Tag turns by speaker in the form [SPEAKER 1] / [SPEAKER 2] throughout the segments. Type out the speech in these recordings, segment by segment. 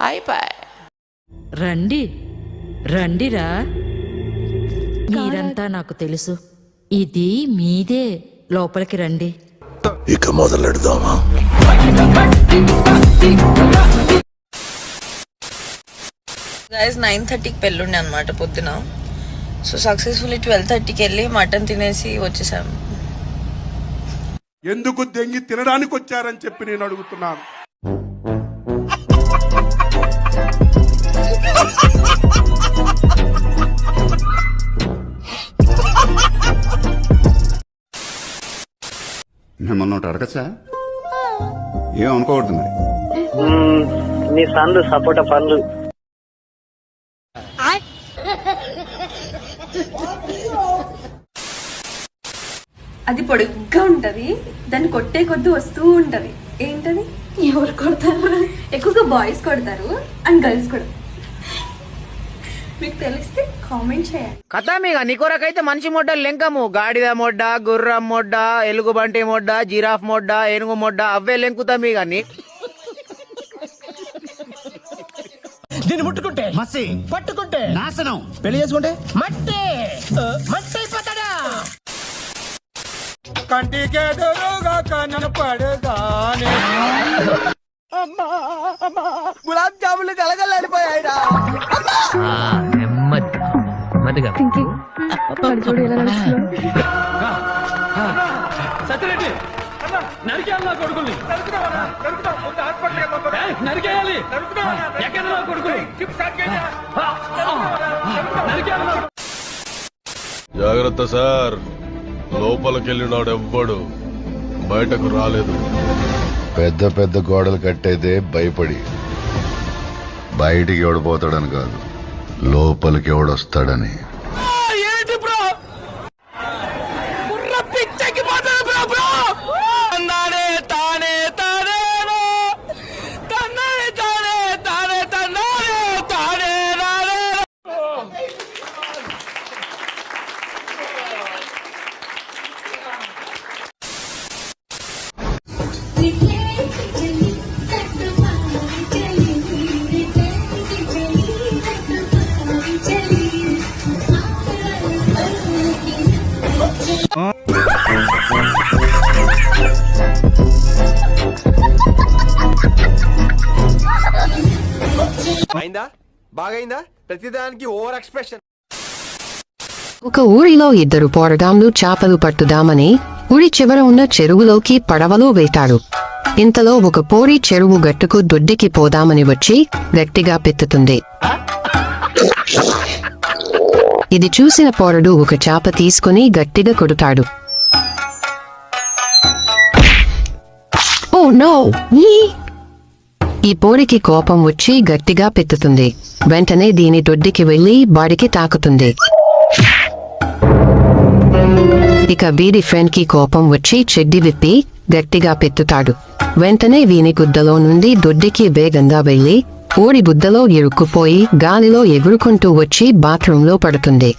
[SPEAKER 1] అయిపోయి
[SPEAKER 2] రండి రండిరా. మీరంతా నాకు తెలుసు. ఇది మీదే. లోపలికి రండి.
[SPEAKER 3] ఇక మొదలెడదామా?
[SPEAKER 4] గైస్ నైన్ థర్టీకి పెళ్ళుండే అనమాట పొద్దున. సో సక్సెస్ఫుల్లీ ట్వెల్వ్ థర్టీకి వెళ్ళి మటన్ తినేసి వచ్చేసాము
[SPEAKER 5] ఎందుకు దెంగి తినడానికి వచ్చారని చెప్పి నేను అడుగుతున్నాను.
[SPEAKER 6] మిమ్మల్ని ఒకటి అడగచ్చా? ఏం అనుకోకూడదు మరి.
[SPEAKER 7] నీ సన్లు సపోటా పండ్లు
[SPEAKER 8] అది పొడుగ్గా ఉంటది దాన్ని కొట్టే కొద్ది వస్తూ ఉంటది. ఏంటది? ఎవరు కొడతారు? ఎక్కువగా బాయ్స్ కొడతారు అండ్ గర్ల్స్ కూడా మీకు తెలిస్తే కామెంట్ చేయండి.
[SPEAKER 1] కథామిగా నీ కొరకైతే మనిషి మొడ్డ లెంకము. గాడిద మొడ్డ గుర్రం మొడ్డ ఎలుగుబంటి మొడ్డ జిరాఫ్ మొడ్డ ఏనుగు మొడ్డ అవే లెంకుతామి గాని
[SPEAKER 9] దీన్ని ముట్టుకుంటే మసి పట్టుకుంటే నాశనం. పెళ్ళి చేసుకుంటే? మట్టి మట్టి అయిపోతాడా
[SPEAKER 5] కంటికి ఎదురుగా కన్ను పడగానే
[SPEAKER 1] గులాబ్ జాములు కలగలాడిపోయాయిరా
[SPEAKER 9] నరికేయాలి నా కొడుకుల్ని. నరికేయాలి. ఎక్కడ నా కొడుకులు? నరికేయాలి నా
[SPEAKER 3] జాగ్రత్త సార్. లోపలికెళ్ళినాడు ఎవ్వడు బయటకు రాలేదు. పెద్ద పెద్ద గోడలు కట్టేదే భయపడి. బయటికి ఎవడిపోతాడని కాదు. లోపలికి ఎవడొస్తాడని.
[SPEAKER 5] అయిందా? బాగైందా? ప్రతిదానికి ఓవర్ ఎక్స్ప్రెషన్.
[SPEAKER 10] ఒక ఊరిలో ఇద్దరు పోరడాంలు చేపలు పట్టుదామని ఊరి చివర ఉన్న చెరువులోకి పడవలో వేటారు. ఇంతలో ఒక పోరి చెరువు గట్టుకు దొడ్డికి పోదామని వచ్చి గట్టిగా పెత్తుతుంది. ఇది చూసిన పోరడు ఒక చాప తీసుకుని గట్టిగా కొడుతాడు. ఓ oh, నో ఈ పోరికి కోపం వచ్చి గట్టిగా పెత్తుతుంది. వెంటనే దీని దొడ్డికి వెళ్ళి బాడికి తాకుతుంది. ఇక వీడి ఫ్రెండ్కి కోపం వచ్చి చెడ్డి విప్పి గట్టిగా పెత్తుతాడు. వెంటనే వీని గుద్దలో నుండి దొడ్డికి వేగంగా వెళ్ళి ఓడి బుద్దలో ఇరుక్కుపోయి గాలిలో ఎగురుకుంటూ వచ్చి బాత్రూంలో పడుతుంది.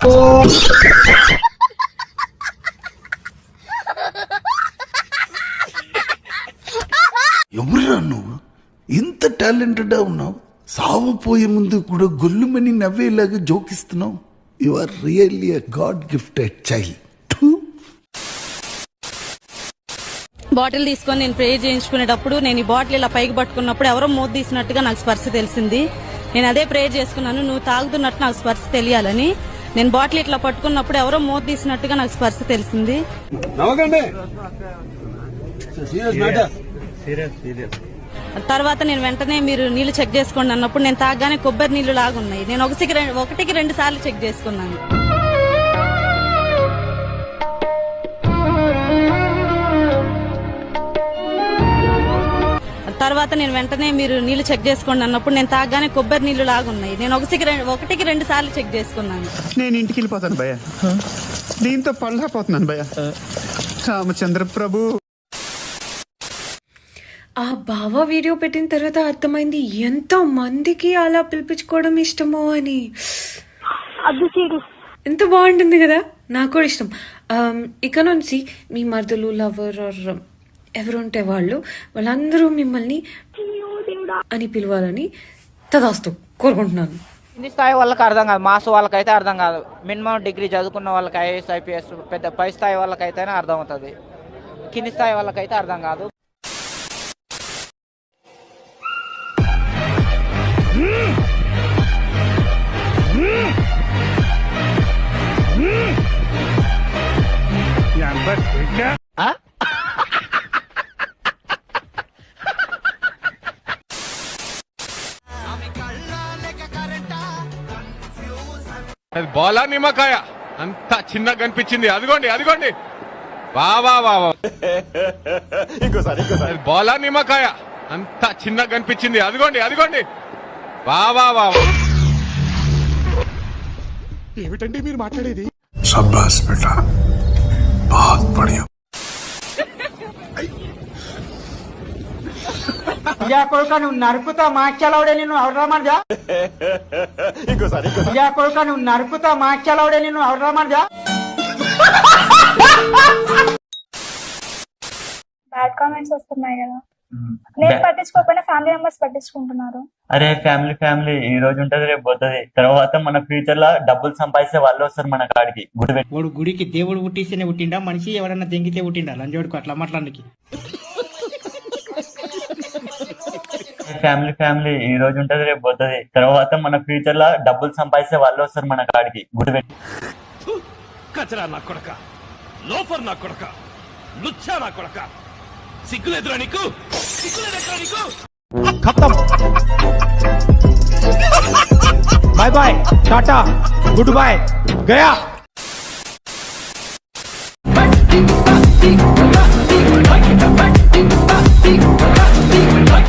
[SPEAKER 3] ఎవరురా నువ్వు? ఇంత టాలెంటెడ్ ఉన్నావు. సావపోయే ముందు కూడా గొల్లుమని నవ్వేలాగా జోకిస్తున్నావు. You are really a god gifted child
[SPEAKER 8] bottle తీసుకొని నేను ప్రే చేయించుకునేటప్పుడు నేను ఈ బాటిల్ ఇలా పైకి పట్టుకున్నప్పుడు ఎవరో మూత తీసినట్టుగా నాకు స్పర్శ తెలిసింది. నేను అదే ప్రే చేసుకున్నాను నువ్వు తాగుతున్నట్టు నాకు స్పర్శ తెలియాలని. నేను బాటిల్ ఇట్లా పట్టుకున్నప్పుడు ఎవరో మూత తీసినట్టుగా నాకు స్పర్శ తెలిసింది. తర్వాత నేను వెంటనే మీరు నీళ్ళు చెక్ చేసుకోండి అన్నప్పుడు నేను తాగగానే కొబ్బరి నీళ్ళు లాగున్నాయి. నేను ఒకటికి రెండు ఒకటికి రెండు సార్లు చెక్ చేసుకున్నాను. తర్వాత నేను వెంటనే మీరు నీళ్ళు చెక్ చేసుకోండి అన్నప్పుడు నేను తాగగానే కొబ్బరి నీళ్ళు లాగున్నాయి. నేను ఒకటికి రెండు ఒకటికి రెండు సార్లు చెక్ చేసుకున్నాను.
[SPEAKER 6] నేను ఇంటికి వెళ్ళిపోతాను భయ్య. దీంతో పళ్ళపోతున్నాను భయ్య. రామచంద్ర ప్రభు
[SPEAKER 8] ఆ బావ వీడియో పెట్టిన తర్వాత అర్థమైంది ఎంతో మందికి అలా పిలిపించుకోవడం ఇష్టమో అని. ఎంత బాగుంటుంది కదా? నాకు కూడా ఇష్టం. ఇక నుంచి మీ మరదలు లవర్ ఆర్ ఎవరుంటే వాళ్ళు వాళ్ళందరూ మిమ్మల్ని అని పిలవాలని
[SPEAKER 4] తదాస్తు కోరుకుంటున్నాను.
[SPEAKER 1] కింది స్థాయి వాళ్ళకి అర్థం కాదు మాస్ వాళ్ళకైతే అర్థం కాదు. మినిమం డిగ్రీ చదువుకున్న వాళ్ళకి ఐఏఎస్ ఐపీఎస్ పెద్ద పై స్థాయి వాళ్ళకైతేనే అర్థం అవుతుంది కింది స్థాయి వాళ్ళకైతే అర్థం కాదు.
[SPEAKER 9] అది బోలా నిమ్మకాయ. అంత చిన్నగా కనిపించింది అదిగోండి అదిగోండి. బావా బావా
[SPEAKER 5] ఇంకోసారి ఇంకోసారి.
[SPEAKER 9] నిమ్మకాయ. అంత చిన్నగా కనిపించింది అదిగోండి అదిగోండి. బావా బావా
[SPEAKER 5] ఏమిటండి మీరు మాట్లాడేది?
[SPEAKER 3] సబ్బాస్
[SPEAKER 1] కొడుక నువ్వు నరుకుతా మాక్యాలవుడే నేను అవరామర్జా
[SPEAKER 5] ఇంకోసారి ఇంకోసారి.
[SPEAKER 1] కొడుక నువ్వు నరుకుతా మాక్యాలవుడే నేను అవరామర్జా
[SPEAKER 11] బ్యాడ్ కామెంట్స్ వస్తున్నాయి కదా. నేను పట్టించుకోకపోయినా ఫ్యామిలీ మెంబర్స్ పట్టించుకుంటున్నారు.
[SPEAKER 7] అరే ఫ్యామిలీ ఫ్యామిలీ ఈ రోజు ఉంటది రేపు పోతుంది. తర్వాత మన ఫ్యూచర్లో డబ్బులు సంపాదిస్తే వాళ్ళు వస్తారు మన కాడికి. గుడి
[SPEAKER 1] గుడికి దేవుడు పుట్టిస్తేనే పుట్టిండా మనిషి ఎవరన్నా దెంగితే పుట్టిండా? లంజోడుకు అట్లా మాట్లాడానికి
[SPEAKER 7] ఫ్యామిలీ ఫ్యామిలీ ఈ రోజు ఉంటది రేపు పోతుంది. తర్వాత మన ఫ్యూచర్లో డబ్బులు సంపాదిస్తే వాళ్ళు వస్తారు మన కాడికి.
[SPEAKER 9] కచరా నా కొడక. లోఫర్ నా కొడక. లుచ్చా నా కొడక. నీకు?
[SPEAKER 6] Bye bye tata good bye Gaya